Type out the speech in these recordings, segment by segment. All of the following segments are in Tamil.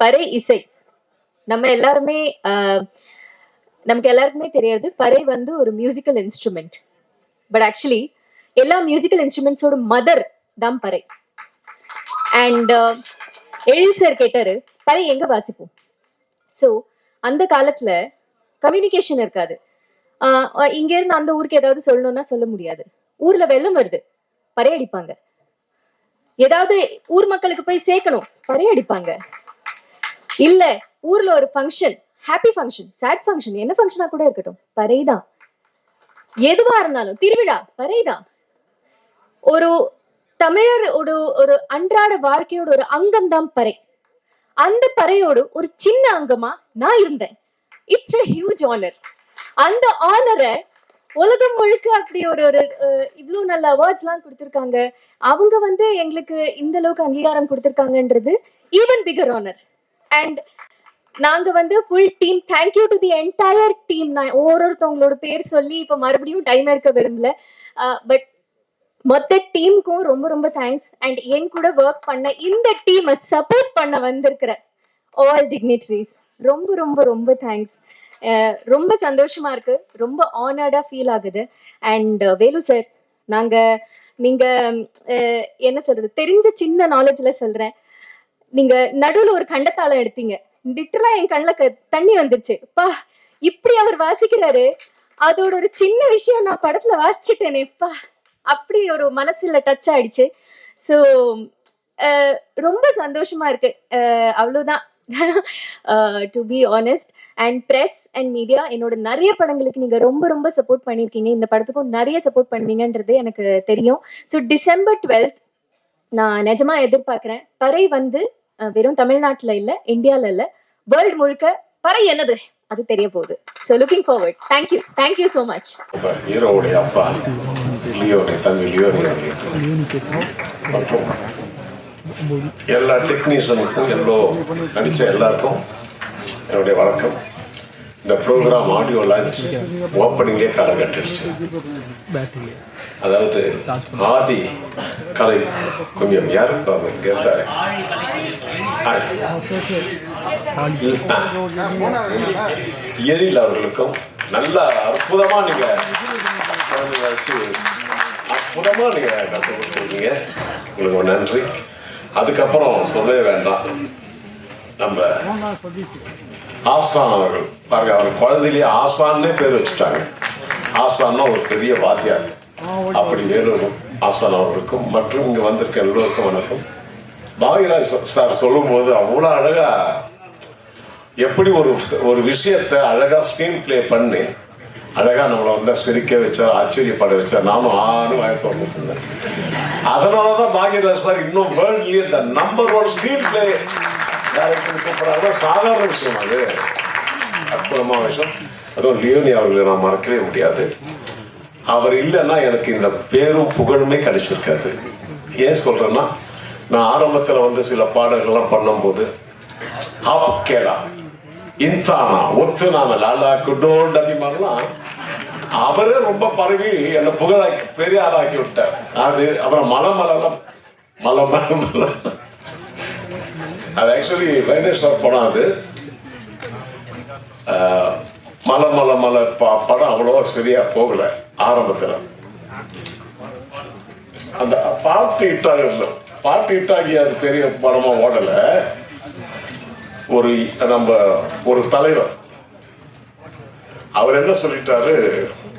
பறை இசை. நம்ம எல்லாருமே ஆஹ், நமக்கு எல்லாருக்குமே தெரியாது பறை வந்து ஒரு மியூசிக்கல் இன்ஸ்ட்ருமெண்ட் பட் ஆக்சுவலி எல்லா மியூசிக்கல் இன்ஸ்ட்ருமெண்ட்ஸோட மதர் தான் பறை. அண்ட் எழில் சார் கேட்டாரு பறை எங்க வாசிப்போம்? ஸோ அந்த காலத்துல கம்யூனிகேஷன் இருக்காது. ஆஹ் இங்க இருந்து அந்த ஊருக்கு ஏதாவது சொல்லணும்னா சொல்ல முடியாது. ஊர்ல வெள்ளம் வருது பறை அடிப்பாங்க. ஏதாவது ஊர் மக்களுக்கு போய் சேர்க்கணும் பறை அடிப்பாங்க. இல்ல ஊர்ல ஒரு function happy function sad function என்ன ஃபங்க்ஷனா கூட இருக்கட்டும். பறைதான் எதுவா இருந்தாலும் திருவிழா பறைதான் ஒரு தமிழர் ஒரு ஒரு அன்றாட வாழ்க்கையோட ஒரு அங்கம் தான் பறை. அந்த பறையோடு ஒரு சின்ன அங்கமா நான் இருந்தேன். இட்ஸ் எ ஹியூஜ் ஆனர் அந்த ஆனரை உலகம் முழுக்க அப்படி ஒரு ஒரு அஹ், நல்ல அவார்ட்ஸ் எல்லாம் கொடுத்திருக்காங்க. அவங்க வந்து எங்களுக்கு இந்த அளவுக்கு அங்கீகாரம் கொடுத்திருக்காங்கன்றது ஈவன் பிகர் ஆனர் அண்ட் நாங்க வந்து full team thank you to the entire team நான் ஒவ்வொருத்தவங்களோட பேர் சொல்லி இப்ப மறுபடியும் டைம் எடுக்க விரும்பல. Uh, பட் மொத்த டீமுக்கும் ரொம்ப ரொம்ப தேங்க்ஸ் அண்ட் என் கூட ஒர்க் பண்ண இந்த டீமை சப்போர்ட் பண்ண வந்திருக்கிற ஆல் டிக்னிட்ரிஸ் ரொம்ப ரொம்ப ரொம்ப தேங்க்ஸ் uh, ரொம்ப சந்தோஷமா இருக்கு. ரொம்ப ஆனர்டா ஃபீல் ஆகுது. அண்ட் uh, வேலு சார் நாங்க நீங்க என்ன சொல்றது? தெரிஞ்ச சின்ன நாலேஜ்ல சொல்றேன். நீங்க நடுவுல ஒரு கண்டத்தாளம் எடுத்தீங்க. லிட்டரலா என் கண்ணுல க- தண்ணி வந்துருச்சு. பா இப்படி அவர் வாசிக்கிறாரு. அதோட ஒரு சின்ன விஷயம் நான் படத்துல வாசிச்சுட்டேனே பா அப்படி ஒரு மனசுல டச் ஆயிடுச்சு. ஸோ ரொம்ப சந்தோஷமா இருக்கு. அவ்வளோதான் அவ்வளவுதான். To be honest and press and media என்னோட நிறைய படங்களுக்கு நீங்க ரொம்ப ரொம்ப சப்போர்ட் பண்ணியிருக்கீங்க. இந்த படத்துக்கும் நிறைய சப்போர்ட் பண்ணுவீங்கன்றது எனக்கு தெரியும். ஸோ டிசம்பர் டுவெல்த் நான் நிஜமா எதிர்பார்க்கிறேன். பறை வந்து வெறும் தமிழ்நாட்டுல இல்ல இந்தியால இல்ல. வேர்ல்டு முழுக்க பறை என்னது? அது தெரிய போகுது. So looking forward thank you thank you so much ஹீரோவுடைய அப்பா லியோடைய தம்பி லியோடைய மற்றும் எல்லா டெக்னீஷியனுக்கும் எல்லோ நடித்த எல்லாருக்கும் என்னுடைய வணக்கம். இந்த ப்ரோக்ராம் ஆடியோ லான்ச் ஓப்பனிங்லேயே காலம் கட்டிடுச்சு அதாவது ஆதி கலை கொஞ்சம் யார் அவர் கேட்டாரு? எழில் அவர்களுக்கும் நல்ல அற்புதமா நீங்க குழந்தைங்க வச்சு அற்புதமா நீங்க கற்றுக் கொடுத்துருக்கீங்க. உங்களுக்கு ஒரு நன்றி. அதுக்கப்புறம் சொல்லவே வேண்டாம். நம்ம ஆசான் அவர்கள். பாருங்க அவர் குழந்தையிலேயே ஆசான்னே பேர் வச்சுட்டாங்க. ஆசான்னா ஒரு பெரிய வாத்தியார். அப்படி வேலூர் ஆசான் அவர்களுக்கும் மற்றும் இங்க வந்திருக்க எல்லோருக்கும் வணக்கம். பாகிராஜ் சார் சொல்லும்போது அவ்வளோ அழகா எப்படி ஒரு ஒரு விஷயத்தை அழகா ஸ்க்ரீன் ப்ளே பண்ணி அழகா நம்மளை வந்து சிரிக்க வச்சார் ஆச்சரியப்பட வச்சார். நானும் ஆணும் வாய்ப்பு அதனால தான் பாக்யராஜ் சார் இன்னும் வேர்ல்ட்லயே the number one screenplay director கூப்பிட்றாங்க சாதாரண விஷயம் அது. அற்புதமான விஷயம். அதுவும் லியோனி அவர்களை நான் மறக்கவே முடியாது. அவர் இல்லைன்னா எனக்கு இந்த பேரும் புகழுமே கிடைச்சிருக்காது. ஏன் சொல்றேன்னா நான் ஆரம்பத்தில் வந்து சில பாடல்கள்லாம் பண்ணும்போது ஆப்கேடா இன்தானா ஒத்து நாம லாலா குட்டோல் அப்படிமாரெல்லாம் அவரே ரொம்ப பரவி என்னை புகழாக்கி பெரிய ஆளாக்கி விட்டார். அது அப்புறம் மலை மலைலாம் மலை மலை மலை அது ஆக்சுவலி வைனேஸ்வர் படம் அது. மலை மலை மலை படம் அவ்வளோ சரியா போகல. ஆரம்பத்தில். அந்த பாட்டு இட்டாக பாட்டு இட்டாகி அது பெரிய படமா ஓடல. ஒரு நம்ம ஒரு தலைவர். அவர் என்ன சொல்லிட்டாரு?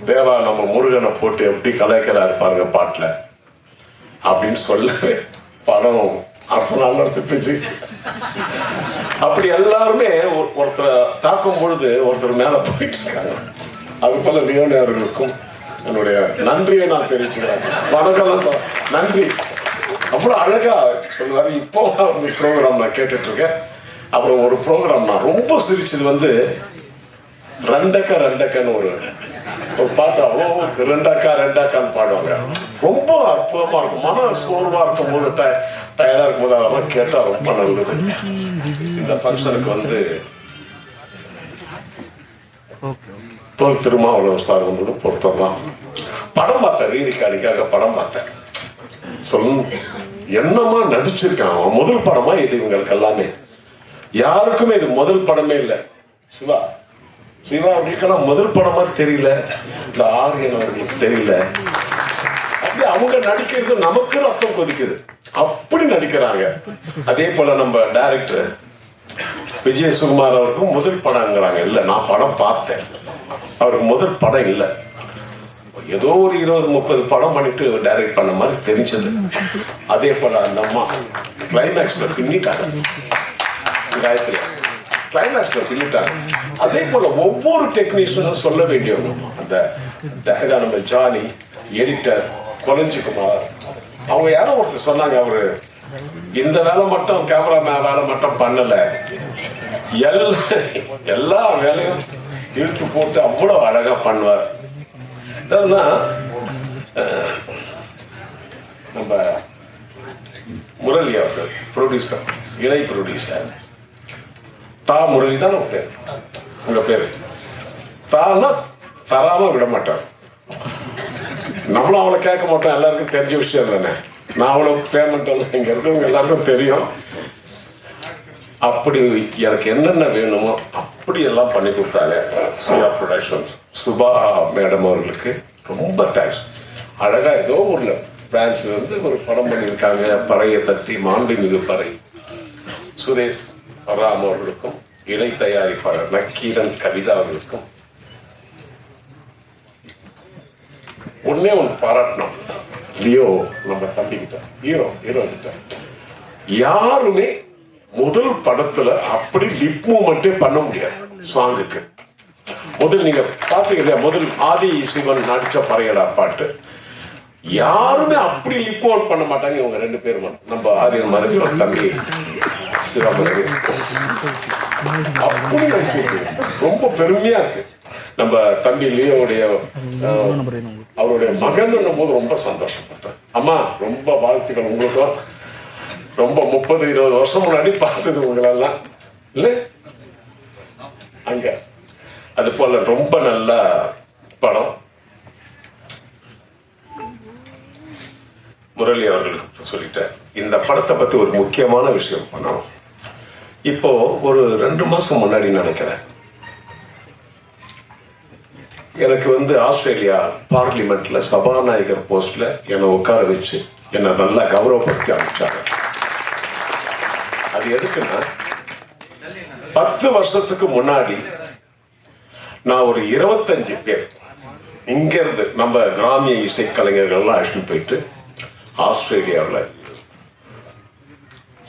தேவா நம்ம முருகனை போட்டு எப்படி கலாய்க்கிறாரு பாருங்க பாட்டில். அப்படின்னு சொல்ல படம் அடுத்த நாள் நடத்தி அப்படி எல்லாருமே ஒரு- ஒருத்தரை தாக்கும் பொழுது ஒருத்தர் மேல போயிட்டு இருக்காங்க அது போல லியோனி என்னுடைய நன்றியை நான் தெரிவிச்சுக்கிறேன். வணக்கம் நன்றி. அவ்வளோ அழகா சொல்லுவாரு. இப்போ ஒரு ப்ரோக்ராம் நான் கேட்டுட்டு இருக்கேன் அப்புறம் ஒரு ப்ரோக்ராம் நான் ரொம்ப சிரிச்சது வந்து ரெண்டக்க ரெண்டக்கன்னு ஒரு பாட்டு ஓ ரெண்டாக்கா ரெண்டாக்கான்னு பாடுவாங்க. ரொம்ப அற்புதமா இருக்கும். மன சோர்வா இருக்கும் போது டயர்டா இருக்கும் போது அதெல்லாம் கேட்டா ரொம்ப நல்லது. இந்த ஃபங்க்ஷனுக்கு வந்து தோல் திருமாவளவன் சார் வந்தது பொருத்தம் தான். படம் பார்த்தேன் ரீரிகார்டிக்காக படம் பார்த்தேன். சொல்லணும் என்னமா நடிச்சிருக்கான் அவன்? முதல் படமா இது இவங்களுக்கு எல்லாமே யாருக்குமே இது முதல் படமே இல்லை. சிவா சிவா அவங்களுக்கெல்லாம் முதல் படம் மாதிரி தெரியல. இந்த ஆரியன் அவர்களுக்கு தெரியல. அப்படி அவங்க நடிக்கிறது நமக்கு ரத்தம் கொதிக்குது. அப்படி நடிக்கிறாங்க. அதே போல நம்ம டைரக்டர் விஜய் சுகுமார் அவருக்கும் முதல் படங்கிறாங்க இல்ல நான் படம் பார்த்தேன். அவருக்கு முதல் படம் இல்லை. ஏதோ ஒரு இருபது முப்பது படம் பண்ணிட்டு டைரக்ட் பண்ண மாதிரி தெரிஞ்சது. அதே போல அந்த அம்மா கிளைமேக்ஸ்ல பின்னிட்டாங்க. காயத்ரி. கிளைமேக்ஸில் பின்னிட்டாங்க. அதே போல் ஒவ்வொரு டெக்னீஷியனும் சொல்ல வேண்டியவங்க அந்த the- நம்ம ஜானி எடிட்டர் கொலஞ்சிக்குமார் அவங்க யாரோ ஒருத்தர் சொன்னாங்க அவரு இந்த வேலை மட்டும் கேமரா வேலை மட்டும் பண்ணல. எல்லா எல்லா வேலையும் இழுத்து போட்டு அவ்வளவு அழகா பண்ணுவார். அதாவதுன்னா, நம்ம முரளி அவர்கள் ப்ரொடியூசர் இணை ப்ரொடியூசர் தா முரளி தான் உங்க பேர். உங்க பேர். தான்னா தராம விட மாட்டார் நம்மளும் அவளை கேட்க மாட்டோம். எல்லாருக்கும் தெரிஞ்ச விஷயம் தானே. நான் அவ்வளோ பேமெண்ட் இங்கே இருக்கிறவங்க எல்லாருக்கும் தெரியும். அப்படி எனக்கு என்னென்ன வேணுமோ அப்படி எல்லாம் பண்ணி கொடுத்தாங்க சுயா ப்ரொடக்ஷன்ஸ் சுபா மேடம் அவர்களுக்கு ரொம்ப தேங்க்ஸ் அழகாக ஏதோ ஒரு பிரான்ச்ல இருந்து ஒரு படம் பண்ணியிருக்காங்க. பறையை பற்றி மாண்புமிகு பறை. சுரேஷ் ராம் அவர்களுக்கும் இணை தயாரிப்பாளர் நக்கீரன் கவிதா அவர்களுக்கும் ஒன்னே ஒன்று பாராட்டணும். லியோ நம்ம தம்பிக்கிட்ட ஹீரோ ஹீரோ கிட்ட யாருமே முதல் படத்துல அப்படி லிப் மூமெண்ட்டே பண்ண முடியாது சாங்குக்கு முதல் நீங்க பாத்தீங்க முதல் ஆதி சிவன் நடிச்ச பறையடா பாட்டு. யாருமே அப்படி லிப் மூமெண்ட் பண்ண மாட்டாங்க இவங்க ரெண்டு பேரும் நம்ம ஆரியன் மறைஞ்ச தம்பி. சிவமணி அப்படி நடிச்சிருக்கு ரொம்ப பெருமையா இருக்கு நம்ம தம்பி லியோடைய அவருடைய மகன் போது ரொம்ப சந்தோஷப்பட்டேன் அம்மா ரொம்ப வாழ்த்துக்கள் உங்களுக்கும் ரொம்ப முப்பது இருபது வருஷம் முன்னாடி பார்த்தது உங்களெல்லாம் இல்ல அங்க அது போல ரொம்ப நல்ல படம் முரளி அவர்களுக்கு சொல்லிட்டேன் இந்த படத்தை பத்தி ஒரு முக்கியமான விஷயம் பண்ணணும். இப்போ ஒரு ரெண்டு மாசம் முன்னாடி நினைக்கிறேன். எனக்கு வந்து ஆஸ்திரேலியா பார்லிமெண்ட்ல சபாநாயகர் போஸ்ட்ல என்னை உட்கார வச்சு என்னை நல்லா கௌரவப்படுத்தி அனுப்பிச்சாங்க. அது எதுக்குன்னா பத்து வருஷத்துக்கு முன்னாடி நான் ஒரு இருபத்தஞ்சு பேர் இங்கேருந்து நம்ம கிராமிய இசைக்கலைஞர்கள்லாம் அழைச்சிட்டு போயிட்டு ஆஸ்திரேலியாவில்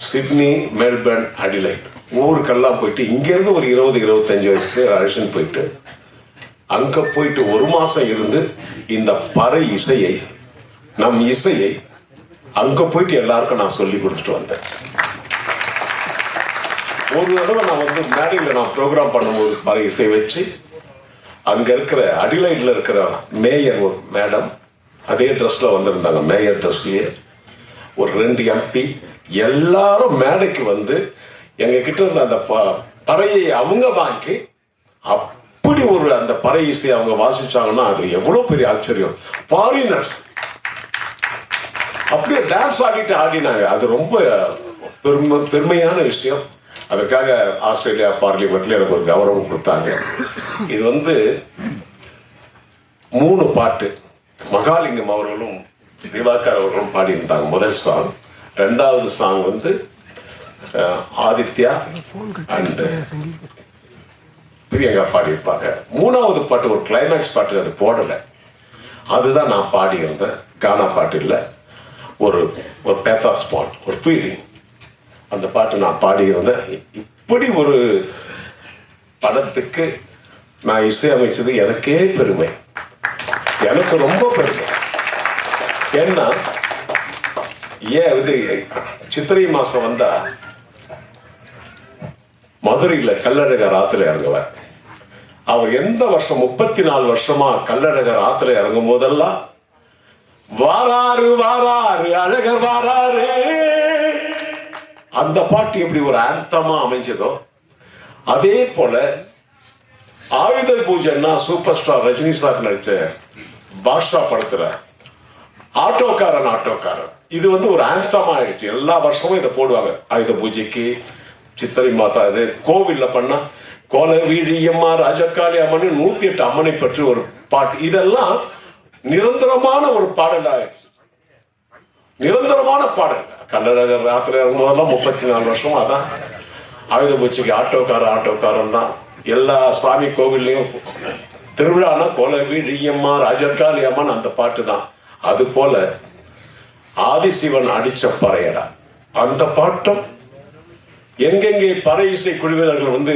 சிட்னி மெல்பர்ன் அடிலைட். ஊருக்கெல்லாம் போயிட்டு இங்கேருந்து ஒரு இருபது இருபத்தஞ்சு பேர் அழைச்சிட்டு போயிட்டு அங்கே போயிட்டு ஒரு மாதம் இருந்து இந்த பறை இசையை நம் இசையை அங்கே போயிட்டு எல்லாருக்கும் நான் சொல்லி கொடுத்துட்டு வந்தேன். ஒரு தடவை நான் வந்து மேடையில் நான் ப்ரோக்ராம் பண்ணும்போது பறை இசை வச்சு அங்கே இருக்கிற அடிலைட்ல இருக்கிற மேயர் ஒரு மேடம் அதே ட்ரெஸ்ல வந்திருந்தாங்க. மேயர் ட்ரெஸ்லேயே ஒரு ரெண்டு எம்பி எல்லாரும் மேடைக்கு வந்து எங்க கிட்ட இருந்த அந்த ப- பறையை அவங்க வாங்கி அப்படி ஒரு அந்த பறை இசையை அவங்க வாசிச்சாங்கன்னா அது எவ்வளவு பெரிய ஆச்சரியம். ஃபாரினர்ஸ் அப்படியே டான்ஸ் ஆடிட்டு ஆடினாங்க. அது ரொம்ப பெருமை பெருமையான விஷயம். அதற்காக ஆஸ்திரேலியா பார்லிமெண்ட்ல எனக்கு ஒரு கௌரவம் கொடுத்தாங்க. இது வந்து மூணு பாட்டு. மகாலிங்கம் அவர்களும் திவாகர் அவர்களும் பாடியிருந்தாங்க. முதல் சாங் ரெண்டாவது சாங் வந்து ஆதித்யா அண்ட் பிரியங்கா பாடியிருப்பாங்க. மூணாவது பாட்டு ஒரு கிளைமேக்ஸ் பாட்டு அது போடலை. அதுதான் நான் பாடியிருந்தேன் கானா பாட்டு இல்லை ஒரு ஒரு பேத்தா ஸ்பாட் ஒரு ஃபீலிங் அந்த பாட்டு நான் பாடியிருந்தேன் இப்படி ஒரு படத்துக்கு நான் இசையமைச்சது எனக்கே பெருமை. எனக்கு ரொம்ப பெருமை. ஏன்னா ஏன் இது சித்திரை மாசம் வந்தா மதுரையில் கல்லழகர் ஆத்துல இறங்குவார். அவர் எந்த வருஷம் முப்பத்தி நாலு வருஷமா கல்லழகர் ஆத்துல இறங்கும் போதெல்லாம் வாராரு வாராரு அழகர் வாராரு அந்த பாட்டு எப்படி ஒரு ஆந்தமா அமைஞ்சதோ அதே போல ஆயுத பூஜைன்னா சூப்பர் ஸ்டார் ரஜினி சார் நடிச்ச பாஷா படத்துல ஆட்டோக்காரன் ஆட்டோக்காரன். இது வந்து ஒரு ஆன்சம் ஆயிடுச்சு. எல்லா வருஷமும் இதை போடுவாங்க. ஆயுத பூஜைக்கு சித்திரை மாதா இது கோவில்ல பண்ணா கோல வீழியம்மா ராஜக்காளி அம்மன் நூத்தி எட்டு அம்மனை பற்றி ஒரு பாட்டு. இதெல்லாம் நிரந்தரமான ஒரு பாடலாயிடுச்சு நிரந்தரமான பாடல். கள்ளழகர் ராத்திரி இறங்கும்போதெல்லாம் முப்பத்தி நாலு வருஷம் அதான். ஆயுத பூச்சிக்கு ஆட்டோக்கார ஆட்டோக்காரன் தான். எல்லா சாமி கோவில்லையும் திருவிழானா கோல வீழியம்மா ராஜக்காளி அம்மன் அந்த பாட்டு தான். அது போல ஆதிசிவன் அடிச்ச பறையடா. அந்த பாட்டும் எங்கெங்கே பறை இசை குழுவினர்கள் வந்து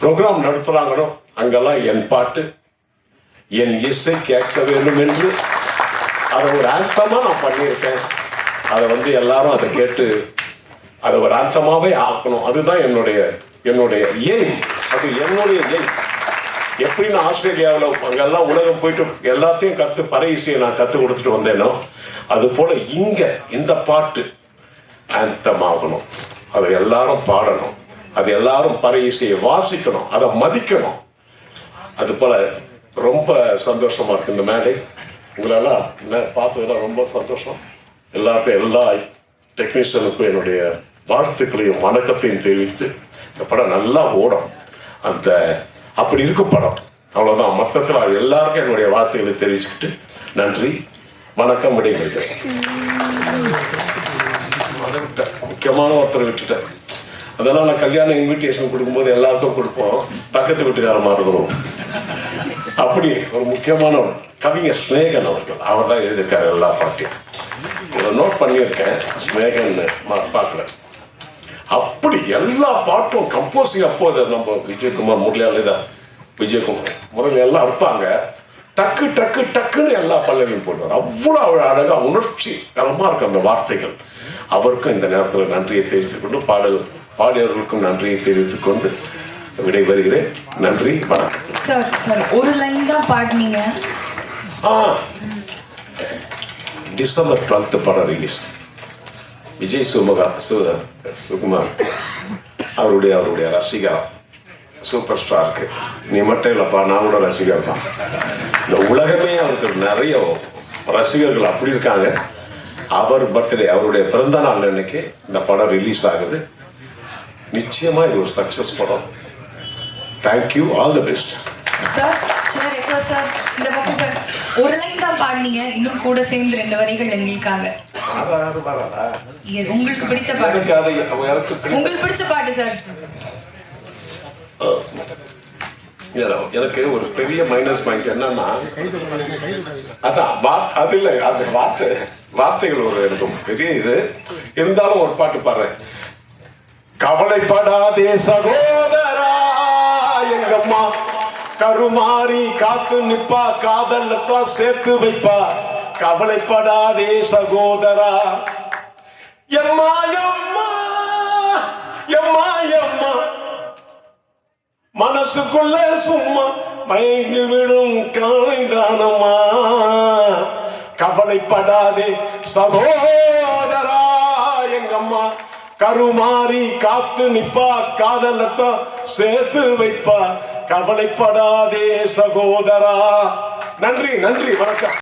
ப்ரோக்ராம் நடத்துறாங்களோ அங்கெல்லாம் என் பாட்டு என் இசை கேட்க வேண்டும் என்று அதை ஒரு ஆந்தமா நான் பண்ணியிருக்கேன். அதை வந்து எல்லாரும் அதை கேட்டு அதை ஒரு ஆந்தமாவே ஆக்கணும். அதுதான் என்னுடைய என்னுடைய எய்ம் அது என்னுடைய எய்ம் எப்படி நான் ஆஸ்திரேலியாவில் அங்கெல்லாம் உலகம் போயிட்டு எல்லாத்தையும் கற்று பறை இசையை நான் கற்றுக் கொடுத்துட்டு வந்தேனோ அது போல் இங்கே இந்த பாட்டு ஆந்தம் ஆகணும். அதை எல்லாரும் பாடணும். அது எல்லாரும் பறை இசையை வாசிக்கணும். அதை மதிக்கணும். அது போல் ரொம்ப சந்தோஷமாக இருக்குது இந்த மேடை. உங்களெல்லாம் நே- ரொம்ப சந்தோஷம். எல்லாத்தையும் எல்லா டெக்னீஷியனுக்கும் என்னுடைய வாழ்த்துக்களையும் வணக்கத்தையும் தெரிவித்து இந்த படம் நல்லா ஓடும். அந்த அப்படி இருக்கும் படம். அவ்வளவுதான். மொத்தத்தில் அது எல்லாருக்கும் என்னுடைய வார்த்தைகளை தெரிவிச்சுக்கிட்டு நன்றி. வணக்கம் விடைபெறுகிறேன். விட்டேன் முக்கியமான ஒருத்தரை விட்டுட்டேன். அதெல்லாம் நான் கல்யாண இன்விடேஷன் கொடுக்கும்போது எல்லாருக்கும் கொடுப்போம். பக்கத்து வீட்டுக்கார மாறுகிறோம் அப்படி ஒரு முக்கியமான ஒரு கவிஞர் ஸ்நேகன் அவர்கள். அவர் தான் எழுதியிருக்காரு எல்லா பாட்டையும். நோட் பண்ணியிருக்கேன். ஸ்நேகன் பார்க்கல. அப்படி எல்லா பாட்டும் கம்போசிங் அப்போ அதை நம்ம விஜயகுமார் முரளியாலே தான். விஜயகுமார். முரளி எல்லாம் இருப்பாங்க. டக்கு டக்கு டக்குன்னு எல்லா பல்லவியும் போடுவார். அவ்வளோ அவ்வளோ அழகா உணர்ச்சி கரமா இருக்கு அந்த வார்த்தைகள். அவருக்கும் இந்த நேரத்தில் நன்றியை தெரிவித்துக் கொண்டு பாடல் பாடியவர்களுக்கும் நன்றியை தெரிவித்துக் கொண்டு விடைபெறுகிறேன். நன்றி வணக்கம். சார் சார் ஒரு லைன் தான் பாடினீங்க. டிசம்பர் டுவெல்த்து படம் ரிலீஸ் விஜய் சுமகா சு சுகுமார். அவருடைய அவருடைய ரசிகர். சூப்பர் ஸ்டாருக்கு நீ மட்டும் இல்லைப்பா நான் கூட ரசிகர் தான். இந்த உலகமே அவருக்கு நிறைய ரசிகர்கள் அப்படி இருக்காங்க. அவர் பர்த்டே அவருடைய பிறந்த நாள் அன்னைக்கு இந்த படம் ரிலீஸ் ஆகுது. நிச்சயமா இது ஒரு சக்சஸ் படம். Thank you all the best sir சின்ன ரெக்வஸ்ட் சார் இந்த பக்கம் சார் ஒரு லைன் தான் பாடினீங்க. இன்னும் கூட சேர்ந்து ரெண்டு வரிகள் எங்களுக்காக. உங்களுக்கு பிடித்த பாட்டு? எனக்கு உங்களுக்கு பிடிச்ச பாட்டு சார் எனக்கு ஒரு பெரிய மைனஸ் பாயிண்ட் என்னன்னா அதான் அது இல்லை அது வார்த்தை வார்த்தைகள் ஒரு எனக்கு பெரிய இது. இருந்தாலும் ஒரு பாட்டு பாடுறேன். கவலைப்படாதே சகோதரா எங்கம்மா கருமாறி காத்து நிப்பா காதல் சேர்த்து வைப்பா. கவலைப்படாதே சகோதரா. எம்மா எம்மா எம்மா எம்மா. மனசுக்குள்ள சும்மா மயங்கி விடும் காலைதானம்மா கவலைப்படாதே சகோதரா எங்கம்மா. கருமாறி காத்து நிப்பா காதலத்தான் சேர்த்து வைப்பா. கவலைப்படாதே சகோதரா. நன்றி நன்றி வணக்கம்.